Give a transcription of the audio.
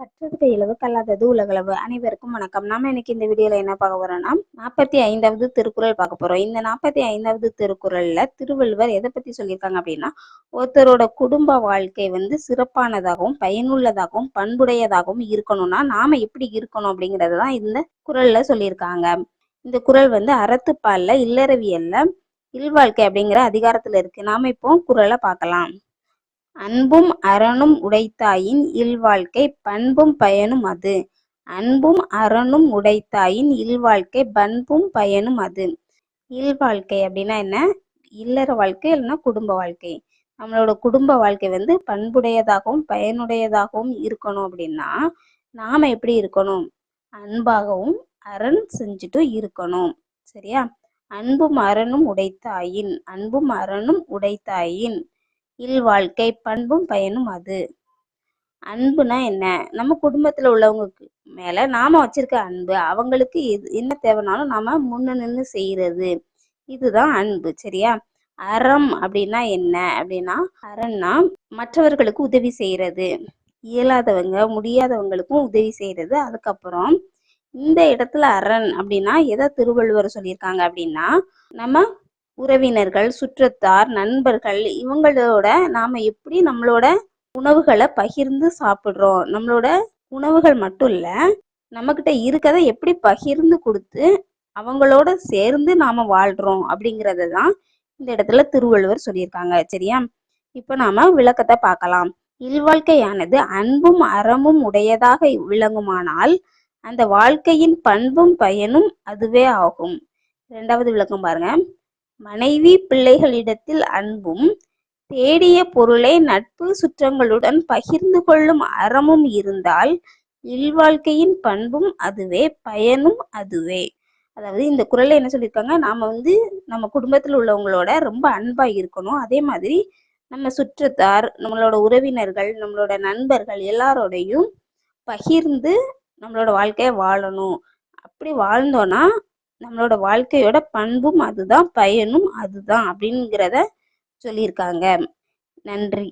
கற்றது இளவு கல்லாதது உலகளவு. அனைவருக்கும் வணக்கம். நாம இன்னைக்கு இந்த வீடியோல என்ன பார்க்க போறோம்னா நாற்பத்தி ஐந்தாவது திருக்குறள் பார்க்க போறோம். இந்த நாற்பத்தி ஐந்தாவது திருக்குறள்ல திருவள்ளுவர் எதை பத்தி சொல்லியிருக்காங்க அப்படின்னா ஒருத்தரோட குடும்ப வாழ்க்கை வந்து சிறப்பானதாகவும் பயனுள்ளதாகவும் பண்புடையதாகவும் இருக்கணும்னா நாம எப்படி இருக்கணும் அப்படிங்கறது தான் இந்த குரல்ல சொல்லியிருக்காங்க. இந்த குறள் வந்து அறத்துப்பால்ல இல்லறவியல்ல இல்வாழ்க்கை அப்படிங்கிற அதிகாரத்துல இருக்கு. நாம இப்போ குரலை பார்க்கலாம். அன்பும் அறனும் உடைத்தாயின் இல்வாழ்க்கை பண்பும் பயனும் அது. அன்பும் அறனும் உடைத்தாயின் இல்வாழ்க்கை பண்பும் பயனும் அது. இல்வாழ்க்கை அப்படின்னா என்ன? இல்லற வாழ்க்கை இல்லைன்னா குடும்ப வாழ்க்கை. நம்மளோட குடும்ப வாழ்க்கை வந்து பண்புடையதாகவும் பயனுடையதாகவும் இருக்கணும் அப்படின்னா நாம எப்படி இருக்கணும்? அன்பாகவும் அரண் செஞ்சுட்டு இருக்கணும். சரியா? அன்பும் அரணும் உடைத்தாயின் அன்பும் அரணும் உடைத்தாயின். இல்வாழ்க்கை பண்பும் பயனும் அது. அன்புனா என்ன? நம்ம குடும்பத்துல உள்ளவங்களுக்கு மேல நாம வச்சிருக்க அன்பு அவங்களுக்கு எது என்ன தேவைனாலும் நாம முன்ன நின்று செய்யறது. இதுதான் அன்பு சரியா? அறம் அப்படின்னா என்ன? அப்படின்னா அறம்னா மற்றவர்களுக்கு உதவி செய்யறது. இயலாதவங்க முடியாதவங்களுக்கும் உதவி செய்யறது. அதுக்கப்புறம் இந்த இடத்துல அரண் அப்படின்னா எதை திருவள்ளுவர் சொல்லியிருக்காங்க அப்படின்னா நம்ம உறவினர்கள் சுற்றத்தார் நண்பர்கள் இவங்களோட நாம எப்படி நம்மளோட உணவுகளை பகிர்ந்து சாப்பிட்றோம்? நம்மளோட உணவுகள் மட்டும் இல்ல நம்மக்கிட்ட இருக்கதை எப்படி பகிர்ந்து கொடுத்து அவங்களோட சேர்ந்து நாம வாழ்றோம் அப்படிங்கறத தான் இந்த இடத்துல திருவள்ளுவர் சொல்லியிருக்காங்க. சரியா? இப்போ நாம விளக்கத்தை பார்க்கலாம். இல்வாழ்க்கையானது அன்பும் அறமும் உடையதாக விளங்குமானால் அந்த வாழ்க்கையின் பண்பும் பயனும் அதுவே ஆகும். இரண்டாவது விளக்கம் பாருங்க. மனைவி பிள்ளைகளிடத்தில் அன்பும் தேடிய பொருளை நட்பு சுற்றங்களுடன் பகிர்ந்து கொள்ளும் அறமும் இருந்தால் இல்வாழ்க்கையின் பண்பும் அதுவே பயனும் அதுவே. அதாவது இந்த குரல்ல என்ன சொல்லியிருக்காங்க நாம வந்து நம்ம குடும்பத்தில் உள்ளவங்களோட ரொம்ப அன்பா இருக்கணும். அதே மாதிரி நம்ம சுற்றத்தார் நம்மளோட உறவினர்கள் நம்மளோட நண்பர்கள் எல்லாரோடையும் பகிர்ந்து நம்மளோட வாழ்க்கையை வாழணும். அப்படி வாழ்ந்தோன்னா நம்மளோட வாழ்க்கையோட பண்பும் அதுதான் பயனும் அதுதான் அப்படிங்கிறத சொல்லியிருக்காங்க. நன்றி.